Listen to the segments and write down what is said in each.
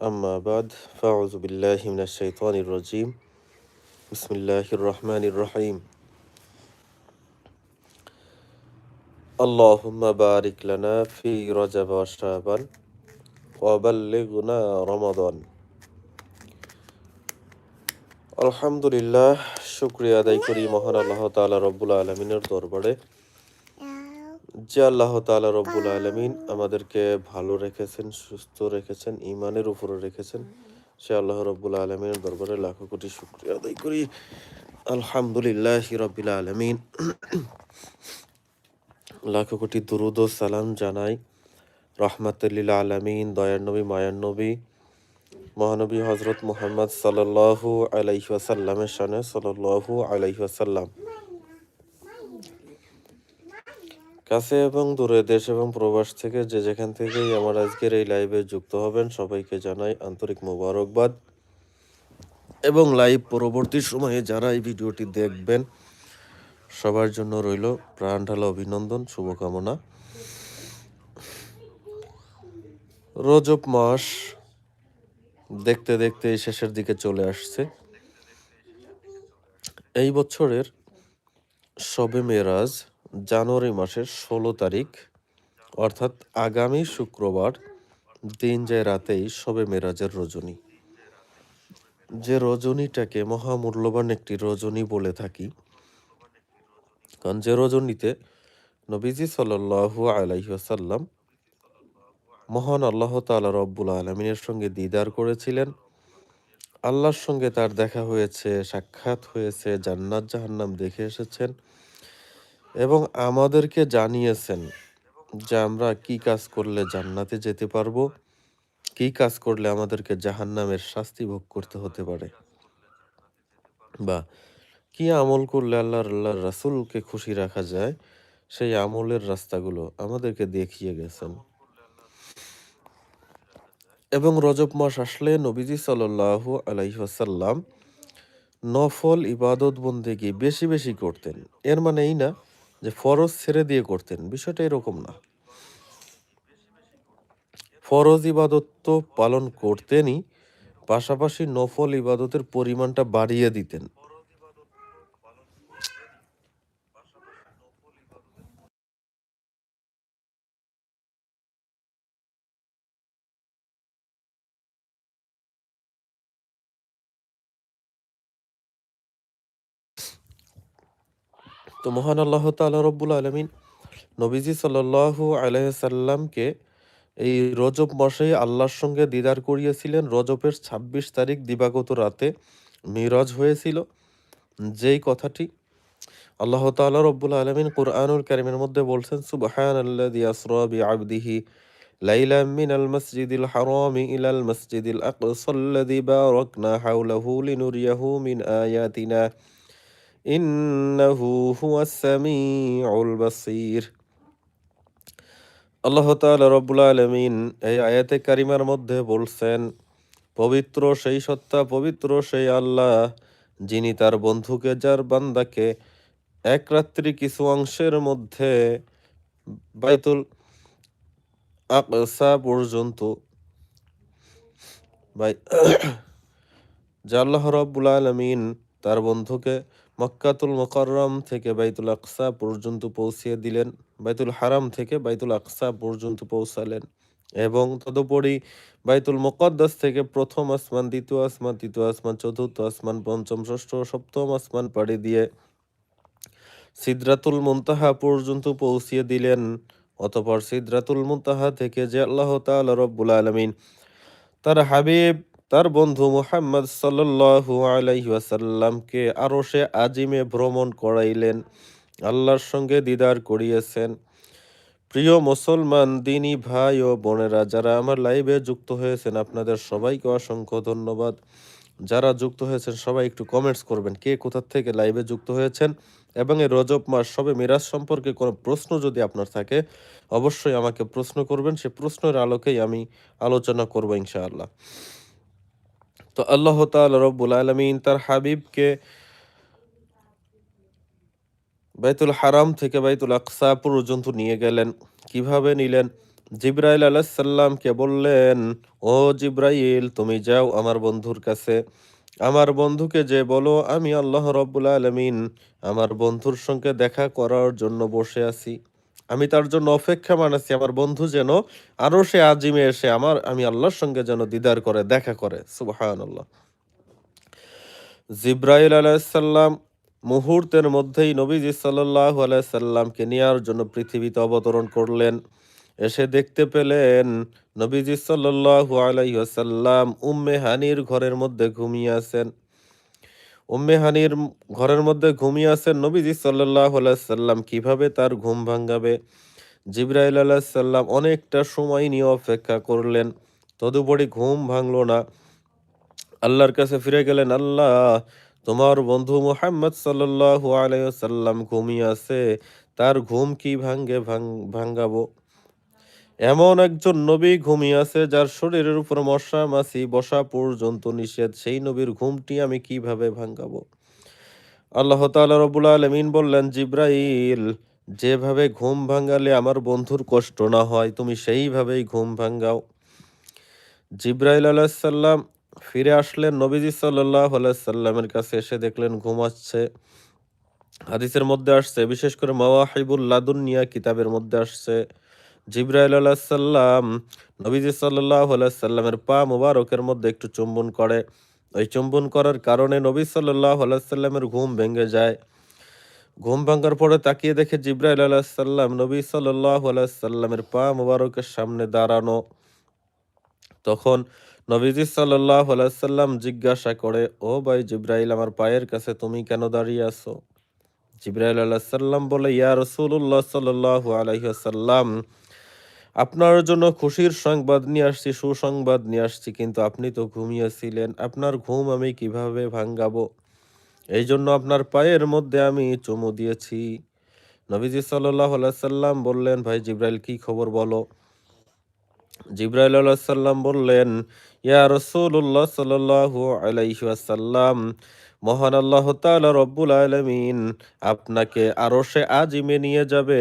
أما بعد فأعوذ بالله من الشيطان الرجيم بسم الله الرحمن الرحيم اللهم بارك لنا في رجب وشعبان وبلغنا رمضان আলহামদুলিল্লাহ শুক্রিয়া আদায় করি মহান আল্লাহ তাআলা রব্বুল আলমিনের দরবারে যে আল্লাহ তাআলা রব্বুল আলমিন আমাদেরকে ভালো রেখেছেন, সুস্থ রেখেছেন ইমানের উপরে রেখেছেন, সে আল্লাহ রব্বুল আলমিনের দরবারে লাখো কোটি শুক্রিয়া আদায় করি। আলহামদুলিল্লাহ রব্বিল আলমিন। লাখো কোটি দুরুদ ও সালাম জানাই। রহমাতুল্লিল আলমিন, দয়ার নবী, মায়ার নবী, মহানবী হজরত মুহাম্মদ সাল্লাল্লাহু আলাইহি ওয়াসাল্লামের শানে সাল্লাল্লাহু আলাইহি ওয়াসাল্লাম কাছে এবং দূরে দেশ এবং প্রবাস থেকে যে যেখান থেকেই আমার আজকের এই লাইভে যুক্ত হবেন, সবাইকে জানাই আন্তরিক মোবারকবাদ। এবং লাইভ পরবর্তী সময়ে যারা এই ভিডিওটি দেখবেন, সবার জন্য রইল প্রাণ ঢালা অভিনন্দন, শুভকামনা। রজব মাস দেখতে দেখতে এই শেষের দিকে চলে আসছে। এই বছরের শবে মেরাজ জানুয়ারি মাসের ষোলো তারিখ, অর্থাৎ আগামী শুক্রবার দিন যায় রাতেই শবে মেরাজের রজনী। যে রজনীটাকে মহামূল্যবান একটি রজনী বলে থাকি, কারণ যে রজনীতে নবীজি সাল্লাল্লাহু আলাইহি ওয়াসাল্লাম মহান আল্লাহ তাআলা রব্বুল আলমিনের সঙ্গে দিদার করেছিলেন। আল্লাহর সঙ্গে তার দেখা হয়েছে, সাক্ষাৎ হয়েছে, জান্নাত জাহান্নাম দেখে এসেছেন। এবং আমাদেরকে জানিয়েছেন যে আমরা কি কাজ করলে জান্নাতে যেতে পারব, কি কাজ করলে আমাদেরকে জাহান্নামের শাস্তি ভোগ করতে হতে পারে বা কি আমল করলে আল্লাহ আল্লাহর রাসূলকে খুশি রাখা যায়, সেই আমলের রাস্তাগুলো আমাদেরকে দেখিয়ে গেছেন। এবং রজব মাস আসলে নবীজি সাল্লাল্লাহু আলাইহি নফল ইবাদত বন্দেগি বেশি বেশি করতেন। এর মানে এই না যে ফরজ ছেড়ে দিয়ে করতেন, বিষয়টা এরকম না। ফরজ ইবাদত তো পালন করতেনই, পাশাপাশি নফল ইবাদতের পরিমাণটা বাড়িয়ে দিতেন। তো মহান আল্লাহ তাআলা রব্বুল আলমিন নবীজি সাল্লাল্লাহু আলাইহি সাল্লামকে এই রজব মাসে আল্লাহর সঙ্গে দিদার করিয়েছিলেন। রজবের ২৬ তারিখ দিবাগত রাতে মিরাজ হয়েছিল। যেই কথাটি আল্লাহ তাআলা রব্বুল আলমিন কুরআনুল কারিমের মধ্যে বলছেন, সুবহানাল্লাযী আসরা বিআবদিহি লাইলা মিনাল মাসজিদিল হারামি ইলাল মাসজিদিল আকসাল্লাযী বারাকনা হাওলাহু লিনুরিয়াহু মিন আয়াতিনা। ইন্নাহু হুয়াস সামিউল বাসীর। আল্লাহ তাআলা রব্বুল আলামিন এই আয়াতে কারিমার মধ্যে বলছেন, পবিত্র সেই সত্তা, পবিত্র সেই আল্লাহ যিনি তার বন্ধুকে, যার বান্দাকে এক রাত্রি কিছু অংশের মধ্যে বাইতুল আকসা পর্যন্ত বাই যে আল্লাহ রব্বুল আলমিন তার বন্ধুকে মক্কাতুল মোকাররম থেকে বাইতুল আকসা পর্যন্ত পৌঁছিয়ে দিলেন। বাইতুল হারাম থেকে বাইতুল আকসা পর্যন্ত পৌঁছালেন এবং তদুপরি বাইতুল মোকদ্দাস থেকে প্রথম আসমান, দ্বিতীয় আসমান, তৃতীয় আসমান, চতুর্থ আসমান, পঞ্চম, ষষ্ঠ, সপ্তম আসমান পাড়ি দিয়ে সিদ্রাতুল মুনতাহা পর্যন্ত পৌঁছিয়ে দিলেন। অতপর সিদ্রাতুল মুনতাহা থেকে যে আল্লাহ তাআলা রব্বুল আলমিন তার হাবিব তার বন্ধু মুহাম্মদ সাল্লাল্লাহু আলাইহি ওয়াসাল্লামকে আরও সে আজিমে ভ্রমণ করাইলেন, আল্লাহর সঙ্গে দিদার করিয়েছেন। প্রিয় মুসলমান, দিনী ভাই ও বোনেরা, যারা আমার লাইভে যুক্ত হয়েছেন, আপনাদের সবাইকে অসংখ্য ধন্যবাদ। যারা যুক্ত হয়েছেন, সবাই একটু কমেন্টস করবেন, কে কোথা থেকে লাইভে যুক্ত হয়েছেন এবং এই রজব মাস সবে মিরাজ সম্পর্কে কোনো প্রশ্ন যদি আপনার থাকে, অবশ্যই আমাকে প্রশ্ন করবেন। সে প্রশ্নের আলোকেই আমি আলোচনা করব ইনশাআল্লাহ। তো আল্লাহ তাআলা রব্বুল আলমিন তার হাবিবকে বাইতুল হারাম থেকে বাইতুল আকসা পর্যন্ত নিয়ে গেলেন। কীভাবে নিলেন? জিব্রাইল আলাহিসাল্লামকে বললেন, ও জিব্রাইল, তুমি যাও আমার বন্ধুর কাছে। আমার বন্ধুকে যে বলো, আমি আল্লাহ রব্বুল আলমিন আমার বন্ধুর সঙ্গে দেখা করার জন্য বসে আছি। আমি তার জন্য অপেক্ষা মানাছি আমার বন্ধু যেন আরও সে আজিমে এসে আমার, আমি আল্লাহর সঙ্গে যেন দিদার করে, দেখা করে। সুবাহান জিব্রাইল আলাইসাল্লাম মুহূর্তের মধ্যেই নবীজি সাল্লাহ আলাইসাল্লামকে নেওয়ার জন্য পৃথিবীতে অবতরণ করলেন। এসে দেখতে পেলেন নবীজি সাল্লাহু আলাইসাল্লাম উম্মে হানির ঘরের মধ্যে ঘুমিয়ে আছেন। উম্মে হানির ঘরের মধ্যে ঘুমিয়ে আছেন নবীজি সাল্লাহ আলাইসাল্লাম কীভাবে তার ঘুম ভাঙ্গাবে? জিব্রাইল আলাহিসাল্লাম অনেকটা সময় নিয়ে অপেক্ষা করলেন। তদুপরি ঘুম ভাঙল না। আল্লাহর কাছে ফিরে গেলেন, আল্লাহ, তোমার বন্ধু মোহাম্মদ সাল্লাহ আলাইসাল্লাম ঘুমিয়ে আছে। তার ঘুম কি ভাঙ্গে ভাঙ্গাবো? এমন একজন নবী ঘুমিয়ে আছে যার শরীরের উপর মশা, মাছি, বসা পর্যন্ত নিষেধ। সেই নবীর ঘুমটি আমি কীভাবে ভাঙ্গাবো আল্লাহ তাআলা রবুল আলমিন বললেন, জিব্রাইল, যেভাবে ঘুম ভাঙ্গালে আমার বন্ধুর কষ্ট না হয়, তুমি সেইভাবেই ঘুম ভাঙ্গাও জিব্রাইল আলাহিসাল্লাম ফিরে আসলেন, নবীজি সাল্লাহ সাল্লামের কাছে এসে দেখলেন ঘুমাচ্ছে হাদিসের মধ্যে আসছে, বিশেষ করে মাওয়াহিবুল লাদুনিয়া কিতাবের মধ্যে আসছে। জিব্রাইল আলাহিসাল্লাম নবীজি সাল্লাহ সাল্লামের পা মুবারকের মধ্যে একটু চুম্বন করে। ওই চুম্বন করার কারণে নবী সাল্লাহ সাল্লামের ঘুম ভেঙে যায়। ঘুম ভাঙ্গার পরে তাকিয়ে দেখে জিব্রাইল আলাহিসাল্লাম নবী সাল্লাহ সাল্লামের পা মুবারকের সামনে দাঁড়ানো। তখন নবীজি সাল্লাহ সাল্লাম জিজ্ঞাসা করে, ও ভাই জিব্রাইল, আমার পায়ের কাছে তুমি কেন দাঁড়িয়ে আছো? জিব্রাইল আল্লাহ সাল্লাম বলে, ইয়া রসুল্লাহ সাল্লাহ আলহিহাসাল্লাম আপনার জন্য খুশির সংবাদ নিয়ে আসছি, সুসংবাদ নিয়ে আসছি, কিন্তু আপনি তো ঘুমিয়েছিলেন। আপনার ঘুম আমি কীভাবে ভাঙ্গাবো? এই জন্য আপনার পায়ের মধ্যে আমি চুমু দিয়েছি। নবীজি সাল্লাহ সাল্লাম বললেন, ভাই জিব্রাইল, কি খবর বলো? জিব্রাইল সাল্লাম বললেন, ইয়া রসুল্লাহ সাল্লাহ আলাইসাল্লাম মহান আল্লাহ তাআলা রব্বুল আলমিন আপনাকে আরও সে আজিমে নিয়ে যাবে।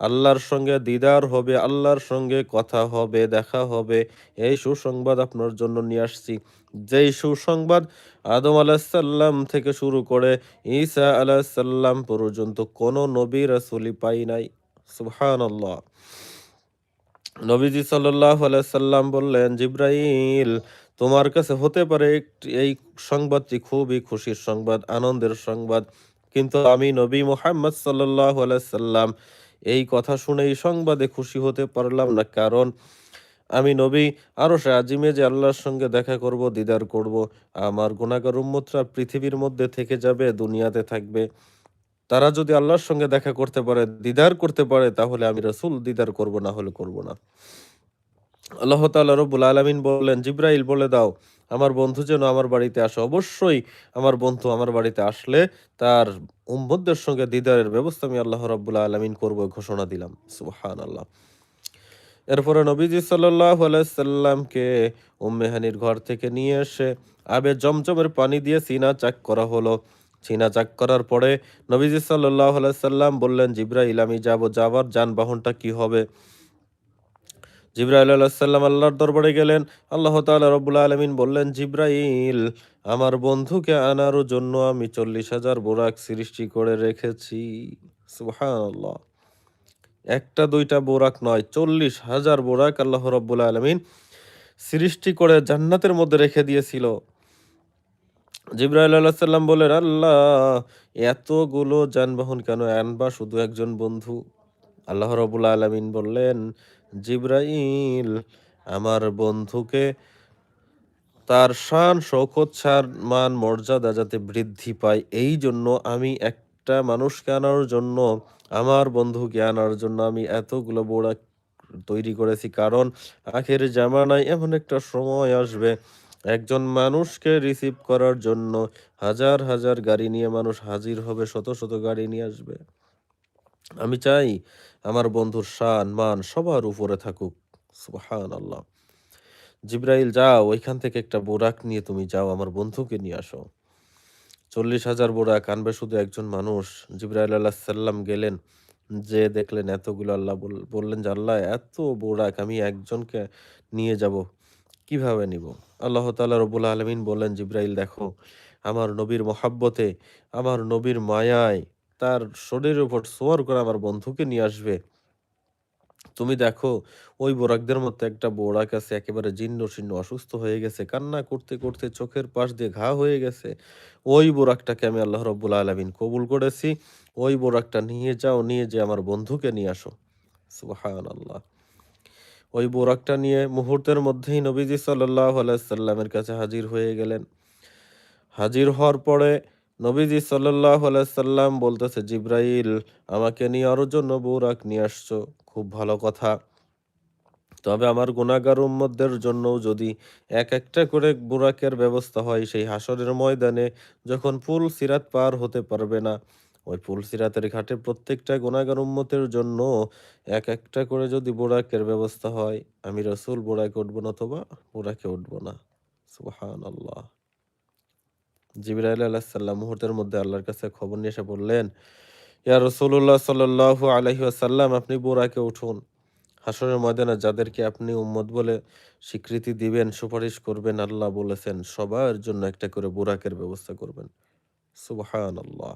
আল্লাহর সঙ্গে দিদার হবে, আল্লাহর সঙ্গে কথা হবে, দেখা হবে। এই সুসংবাদ আপনার জন্য নিয়ে আসছি। যেই সুসংবাদ আদম আলাহিসাল্লাম থেকে শুরু করে ঈসা আলাহিসাল্লাম পর্যন্ত কোনো নবী রাসুলি পাই নাই। সুহান আল্লাহ নবীজি সাল্লাহ সাল্লাম বললেন, জিব্রাইল তোমার কাছে হতে পারে এই সংবাদটি খুবই খুশির সংবাদ, আনন্দের সংবাদ। কিন্তু আমি নবী মোহাম্মদ সাল্লাহ সাল্লাম এই কথা শুনে এই সংবাদে খুশি হতে পারলাম না। কারণ আমি নবী আরও সে আজিমে যে আল্লাহর সঙ্গে দেখা করব, দিদার করব, আমার গুণাগার উম্মতরা পৃথিবীর মধ্যে থেকে যাবে, দুনিয়াতে থাকবে। তারা যদি আল্লাহর সঙ্গে দেখা করতে পারে, দিদার করতে পারে, তাহলে আমি রসুল, দিদার করব, না হলে করব না। আল্লাহ তাল্লাহ রবুল আলমিন বললেন, জিব্রাইল, বলে দাও, আমার বন্ধু যেন আমার বাড়িতে আসে। অবশ্যই আমার বন্ধু আমার বাড়িতে আসলে তার উম্মদের সঙ্গে দিদারের ব্যবস্থা আমি আল্লাহ রব্বুল আলমিন করব ঘোষণা দিলাম। সুহান আল্লাহ এরপরে নবীজি সাল্লাহ উম্মেহানির ঘর থেকে নিয়ে এসে আবে জমজমের পানি দিয়ে সিনা চাক করা হলো। সিনা চাক করার পরে নবীজি সাল্লাহ সাল্লাম বললেন, জিব্রাইল, আমি যাব। যাবার যানবাহনটা কি হবে? জিব্রাইল আলাহিসাল্লাম আল্লাহর দরবারে গেলেন। আল্লাহ তালা রবুল্লা আলমিন বললেন, জিব্রাইল, আমার বন্ধুকে আনার জন্য আমি চল্লিশ হাজার বোরাক সৃষ্টি করে রেখেছি। সুহান একটা, দুইটা বোরাক নয়, চল্লিশ হাজার বোরাক আল্লাহ রব্বুল্লা আলমিন সৃষ্টি করে জান্নাতের মধ্যে রেখে দিয়েছিল। জিব্রাইল আল্লাহ সাল্লাম বলেন আল্লাহ, এতগুলো যানবাহন কেন আনবা শুধু একজন বন্ধু? আল্লাহ রবুল্লা আলমিন বললেন জিব্রাইল, আমার বন্ধুকে তার শান, শৌকত ছাড় মান, মর্যাদা যাতে বৃদ্ধি পায়, এই জন্য আমি একটা মানুষকে আনার জন্য, আমার বন্ধুকে আনার জন্য আমি এতগুলো বোড়া তৈরি করেছি। কারণ আখের জামানায় এমন একটা সময় আসবে, একজন মানুষকে রিসিভ করার জন্য হাজার হাজার গাড়ি নিয়ে মানুষ হাজির হবে, শত শত গাড়ি নিয়ে আসবে। আমি চাই আমার বন্ধুর শান, মান সবার উপরে থাকুক। সুহান আল্লাহ জিব্রাইল, যাও, ওইখান থেকে একটা বোরাক নিয়ে তুমি যাও, আমার বন্ধুকে নিয়ে আসো। চল্লিশ হাজার বোরাক, আনবে শুধু একজন মানুষ। জিব্রাইল আল্লাহ সাল্লাম গেলেন, যে দেখলেন এতগুলো আল্লাহ বললেন যে, আল্লাহ, এত বোরাক, আমি একজনকে নিয়ে যাব, কীভাবে নিব? আল্লাহ তাআলা রবুল আলমিন বললেন, জিব্রাইল, দেখো, আমার নবীর মহাব্বতে, আমার নবীর মায়ায় তার শরীরের উপর সোয়ার করে আমার বন্ধুকে নিয়ে আসবে। তুমি দেখো, ওই বোরাকদের মধ্যে একটা বোরাক আছে, একেবারে জীর্ণ শীর্ণ, অসুস্থ হয়ে গেছে, কান্না করতে করতে চোখের পাশ দিয়ে ঘা হয়ে গেছে। ওই বোরাকটাকে আমি আল্লাহ রব্বুল আলমিন কবুল করেছি। ওই বোরাকটা নিয়ে যাও, নিয়ে যে আমার বন্ধুকে নিয়ে আসো। সুবাহান আল্লাহ ওই বোরাকটা নিয়ে মুহূর্তের মধ্যেই নবীজি সাল্লাহ আলাইসাল্লামের কাছে হাজির হয়ে গেলেন। হাজির হওয়ার পরে নবীজি আলাইসাল্লাম বলতেছে, জিব্রাইল, আমাকে নিয়ে আরও জন্য বোরাক নিয়ে আসছো। খুব ভালো কথা। তবে আমার গুণাগার উম্মদের জন্যও যদি এক একটা করে বুরাকের ব্যবস্থা হয়, সেই হাসরের ময়দানে যখন পুল সিরাত পার হতে পারবে না, ওই পুল সিরাতের ঘাটে প্রত্যেকটা গুণাগার উম্মতের জন্য এক একটা করে যদি বোরাকের ব্যবস্থা হয়, আমি রসুল বোরাকে উঠবো না অথবা বোরাকে উঠবো না। সুবহান আল্লাহ জিবরাইল আলাহিসাল্লাম মুহূর্তের মধ্যে আল্লাহর কাছে খবর নিয়ে এসে বললেন, ইয়া রসুল্লাহ সাল্লাহ আলহি আসাল্লাম আপনি বোরাকে উঠুন। হাসরের ময়দানে যাদেরকে আপনি উম্মত বলে স্বীকৃতি দিবেন, সুপারিশ করবেন, আল্লাহ বলেছেন, সবার জন্য একটা করে বুরাকের ব্যবস্থা করবেন। সুবহান আল্লাহ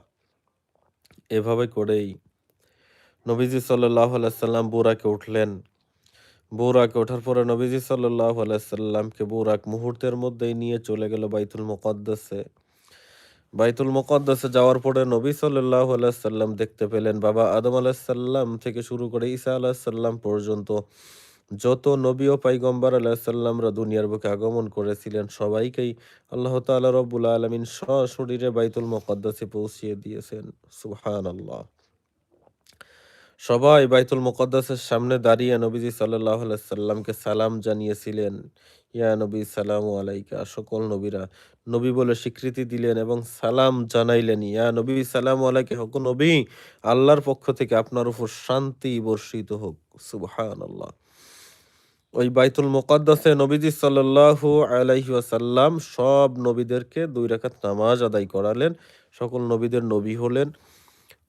এভাবে করেই নবীজি সাল্লাহ আলাইসাল্লাম বুরাকে উঠলেন। বুরাকে ওঠার পরে নবীজি সাল্লাহ আলাইসাল্লামকে বুরাক মুহূর্তের মধ্যেই নিয়ে চলে গেল বাইতুল মুকদ্দাসে। বাইতুল মুকদ্দাসে যাওয়ার পরে নবী সাল্লাহ আলাইসাল্লাম দেখতে পেলেন বাবা আদম আলাহিসাল্লাম থেকে শুরু করে ঈসা আলাহিসাল্লাম পর্যন্ত। যত নবী ও পাইগম্বর আলাহিসাল্লামরা দুনিয়ার বুকে আগমন করেছিলেন, সবাইকেই আল্লাহ তাআলা রব্বুল আলমিন সশরীরে বাইতুল মুকদ্দাসে পৌঁছিয়ে দিয়েছেন। সুহান আল্লাহ সবাই বাইতুল মুকদ্দাসের সামনে দাঁড়িয়ে নবীজি সাল্লাহ সাল্লামকে সালাম জানিয়েছিলেন, ইয়া নবী, সালাম আলাইকা। সকল নবীরা নবী বলে স্বীকৃতি দিলেন এবং সালাম জানাইলেন, ইয়া নবী, সালাম আলাইকে। হক নবী, আল্লাহর পক্ষ থেকে আপনার উপর শান্তি বর্ষিত হোক সুবহান আল্লাহ ওই বাইতুল মুকদ্দাসে নবীজি সাল্লাল্লাহু আলাইহি ওয়াসাল্লাম সব নবীদেরকে দুই রাকাত নামাজ আদায় করালেন, সকল নবীদের নবী হলেন।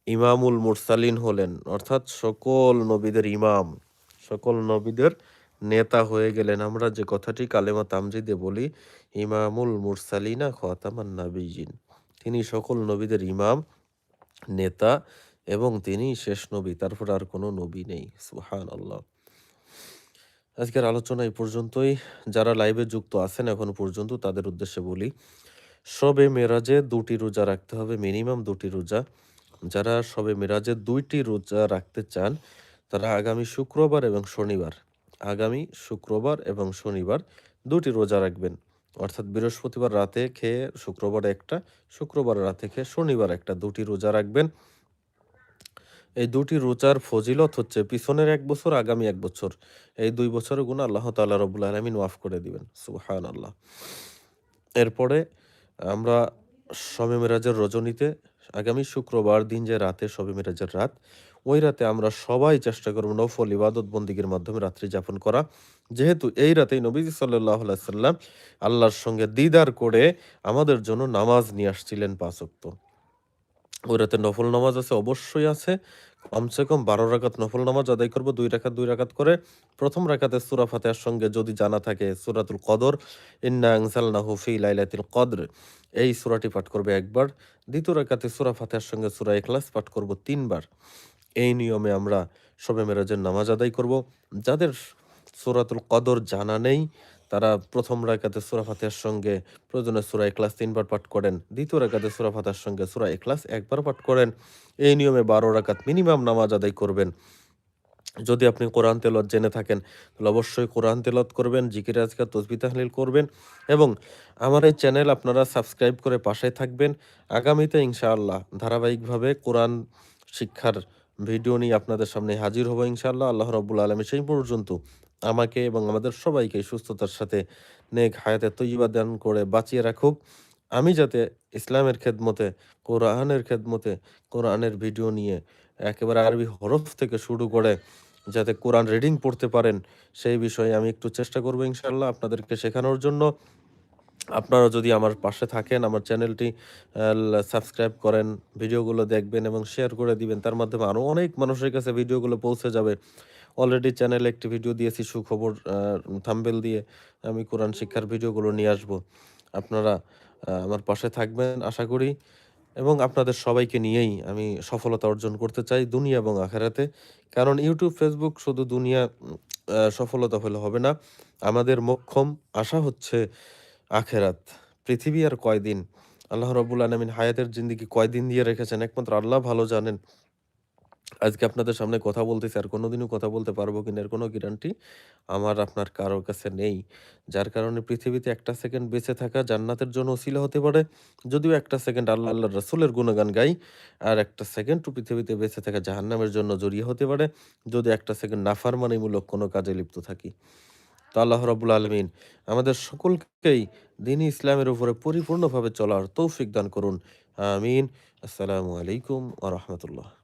ইমামুল মুরসালিন হলেন, অর্থাৎ সকল নবীদের ইমাম, সকল নবীদের নেতা হয়ে গেলেন। আমরা যে কথাটি কালেমা তামজিদে বলি, ইমামুল মুরসালিনা খতামান নাবিজিন তিনি সকল নবীদের ইমাম, নেতা এবং তিনি শেষ নবী, তারপর আর কোনো নবী নেই। সুহান আল্লাহ আজকের আলোচনা এই পর্যন্তই। যারা লাইভে যুক্ত আছেন এখন পর্যন্ত তাদের উদ্দেশ্যে বলি, সবে মেরাজে দুটি রোজা রাখতে হবে, মিনিমাম দুটি রোজা। যারা সবে মেরাজে দুইটি রোজা রাখতে চান, তারা আগামী শুক্রবার এবং শনিবার, আগামী শুক্রবার এবং শনিবার দুটি রোজা রাখবেন। অর্থাৎ বৃহস্পতিবার রাতে খেয়ে শুক্রবার একটা, শুক্রবার রাতে খেয়ে শনিবার একটা দুটি রোজা রাখবেন। এই দুটি রোজার ফজিলত হচ্ছে পিছনের এক বছর, আগামী এক বছর। এই দুই বছরের গুণ আল্লাহ তাল্লাহ রবুল আলমিন ওয়াফ করে দিবেন। সুহান আল্লাহ এরপরে আমরা শবে মেরাজের রজনীতে আগামী শুক্রবার দিন যে রাতে সবে মিরাজের রাত, ওই রাতে আমরা সবাই চেষ্টা করব নফল ইবাদত বন্দিগের মাধ্যমে রাত্রি যাপন করা। যেহেতু এই রাতেই নবীজি সাল্লাহ সাল্লাম আল্লাহর সঙ্গে দিদার করে আমাদের জন্য নামাজ নিয়ে আসছিলেন পাঁচক্ত ওই রাতে নফল নামাজ আছে, অবশ্যই আছে। কমসে কম বারো রাকাত নফল নামাজ আদায় করব, দুই রাকাত দুই রাকাত করে প্রথম রাকাতে সুরা ফাতেহার সঙ্গে যদি জানা থাকে সুরাতুল কদর, ইন্না আংসালনা হুফি লাইলাতুল কদর। এই সুরাটি পাঠ করবে একবার, দ্বিতীয় রাকাতে সুরা ফাতেহার সঙ্গে সুরা এখলাস পাঠ করব তিনবার। এই নিয়মে আমরা সবে মেরাজের নামাজ আদায় করব। যাদের সুরাতুল কদর জানা নেই তারা প্রথম রাকাতে সুরা ফাতেহার সঙ্গে প্রয়োজনে সুরা এখলাস তিনবার পাঠ করেন। দ্বিতীয় রাকাতে সুরা ফাতেহার সঙ্গে সুরা এখলাস একবার পাঠ করেন। এই নিয়মে বারো রাকাত মিনিমাম নামাজ আদায় করবেন। যদি আপনি কোরআন তেলত জেনে থাকেন, তাহলে অবশ্যই কোরআন তেলত করবেন, জিকির, আজকার তসবি তাহলিল করবেন এবং আমার এই চ্যানেল আপনারা সাবস্ক্রাইব করে পাশে থাকবেন। আগামীতে ইনশাআল্লাহ ধারাবাহিকভাবে কোরআন শিক্ষার ভিডিও নিয়ে আপনাদের সামনে হাজির হব ইনশাআল্লাহ। আল্লাহ রব্বুল আলমী সেই পর্যন্ত আমাকে এবং আমাদের সবাইকে সুস্থতার সাথে নেক হায়াতে তৈবা দান করে বাঁচিয়ে রাখুক। আমি যাতে ইসলামের খেদমতে, কোরআনের খেদমতে, কোরআনের ভিডিও নিয়ে একেবারে আরবি হরফ থেকে শুরু করে যাতে কোরআন রিডিং পড়তে পারেন, সেই বিষয়ে আমি একটু চেষ্টা করব ইনশাল্লাহ আপনাদেরকে শেখানোর জন্য। আপনারা যদি আমার পাশে থাকেন, আমার চ্যানেলটি সাবস্ক্রাইব করেন, ভিডিওগুলো দেখবেন এবং শেয়ার করে দিবেন, তার মাধ্যমে আরও অনেক মানুষের কাছে ভিডিওগুলো পৌঁছে যাবে। অলরেডি চ্যানেলে একটি ভিডিও দিয়েছি, সুখবর থাম্বেল দিয়ে আমি কোরআন শিক্ষার ভিডিওগুলো নিয়ে আসব। আপনারা আমার পাশে থাকবেন, আশা করি। এবং আপনাদের সবাইকে নিয়েই আমি সফলতা অর্জন করতে চাই দুনিয়া এবং আখেরাতে। কারণ ইউটিউব ফেসবুক শুধু দুনিয়া সফলতা হলে হবে না। আমাদের মোক্ষম আশা হচ্ছে আখেরাত। পৃথিবী আর কয়দিন? আল্লাহ রবুল আলমিন হায়াতের জিন্দিগি কয়দিন দিয়ে রেখেছেন? একমাত্র আল্লাহ ভালো জানেন। আজকে আপনাদের সামনে কথা বলতেছি, আর কোনোদিনও কথা বলতে পারব কিনা এর কোনো গ্যারান্টি আমার আপনার কারোর কাছে নেই। যার কারণে পৃথিবীতে একটা সেকেন্ড বেঁচে থাকা জান্নাতের জন্য ওসিলা হতে পারে। যদিও একটা সেকেন্ড আল্লাহ আল্লাহ রসুলের গুণগান গাই, আর একটা সেকেন্ড টু পৃথিবীতে বেঁচে থাকা জাহান্নামের জন্য জড়িয়ে হতে পারে। যদি একটা সেকেন্ড নাফারমানিমূলক কোনো কাজে লিপ্ত থাকি। তো আল্লাহ রবুল আলমিন আমাদের সকলকেই দিনই ইসলামের উপরে পরিপূর্ণভাবে চলার তৌফিক দান করুন। আমিন। আসসালামু আলাইকুম আ রহমতুল্লাহ।